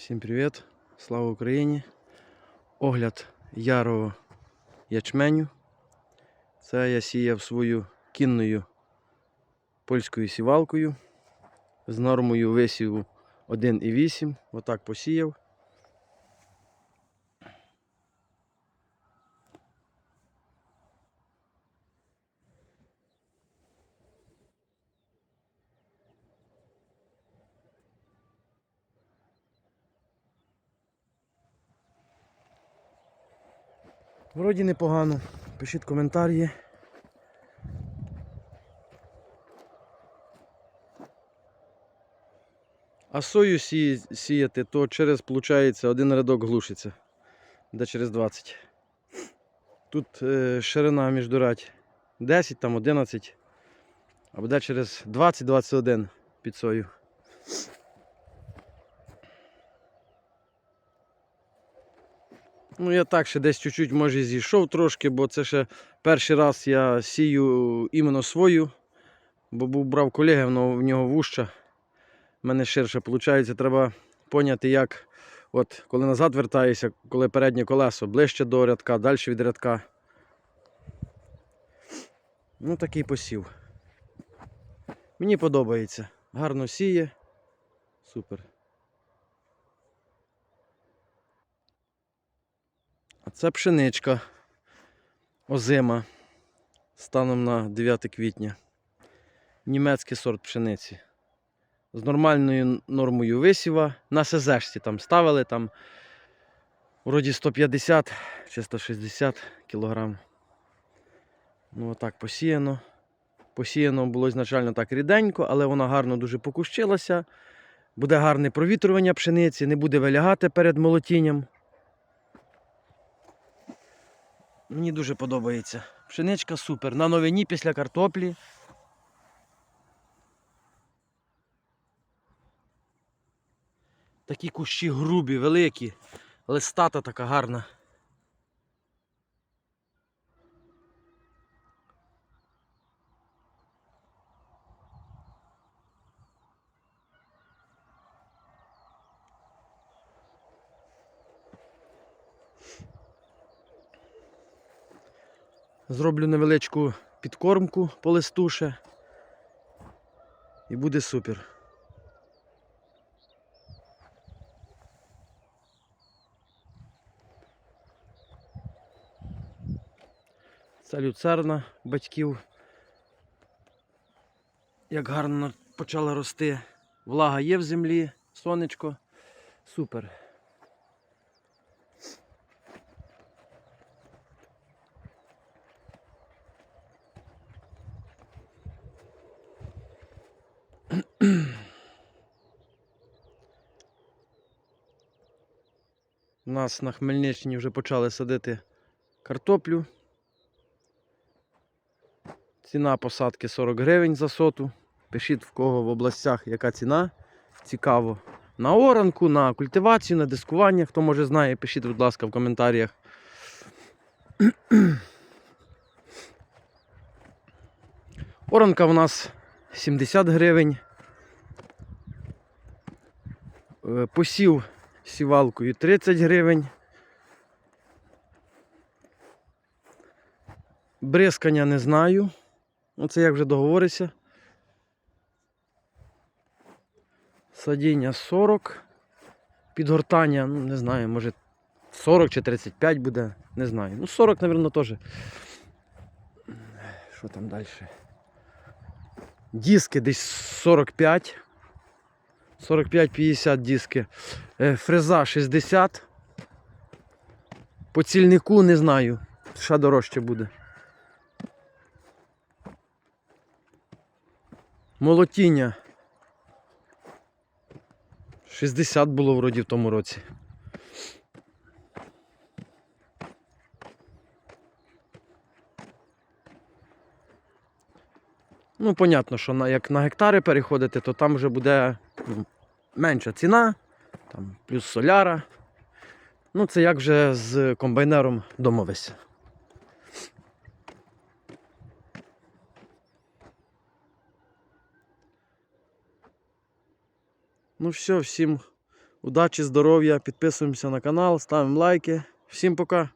Всім привіт! Слава Україні! Огляд ярого ячменю. Це я сіяв свою кінною польською сівалкою з нормою висіву 1,8. Отак посіяв. Вроді непогано. Пишіть коментарі. А сою сіяти, то через, виходить, один рядок глушиться. Де через 20. Тут е, ширина між дурать 10, там 11. А буде через 20-21 під сою. Ну, я так ще десь чуть-чуть може зійшов трошки, бо це ще перший раз я сію іменно свою, бо був брав колеги, воно в нього вужча. В мене ширше виходить. Треба поняти, як от, коли назад вертаєшся, коли переднє колесо ближче до рядка, далі від рядка. Ну, такий посів. Мені подобається. Гарно сіє. Супер. Це пшеничка озима станом на 9 квітня. Німецький сорт пшениці. З нормальною нормою висіва. На СЗшці там ставили там вроді 150 чи 160 кілограм. Ну отак посіяно. Посіяно було ізначально так ріденько, але вона гарно дуже покущилася. Буде гарне провітрювання пшениці, не буде вилягати перед молотінням. Мені дуже подобається. Пшеничка супер. На новині після картоплі. Такі кущі грубі, великі, листата така гарна. Зроблю невеличку підкормку по листу ще. І буде супер. Це люцерна батьків. Як гарно почала рости. Влага є в землі, сонечко. Супер. У нас на Хмельниччині вже почали садити картоплю. Ціна посадки 40 гривень за соту. Пишіть в кого в областях яка ціна. Цікаво. На оранку, на культивацію, на дискування. Хто може знає, пишіть, будь ласка, в коментарях. Оранка в нас 70 гривень. Посів сівалкою 30 гривень. Бризкання не знаю. Оце як вже договорився. Садіння 40. Підгортання, ну не знаю, може 40 чи 35 буде, не знаю. Ну 40, мабуть, теж. Що там далі? Диски десь 45. 45-50 диски. Е, Фреза 60. По цільнику не знаю. Ще дорожче буде. Молотіння. 60 було вроді в тому році. Ну, понятно, що як на гектари переходити, то там вже буде менша ціна, там, плюс соляра. Ну, це як вже з комбайнером домовився. Ну все, всім Удачі, здоров'я, підписуємося на канал, ставимо лайки. Всім пока!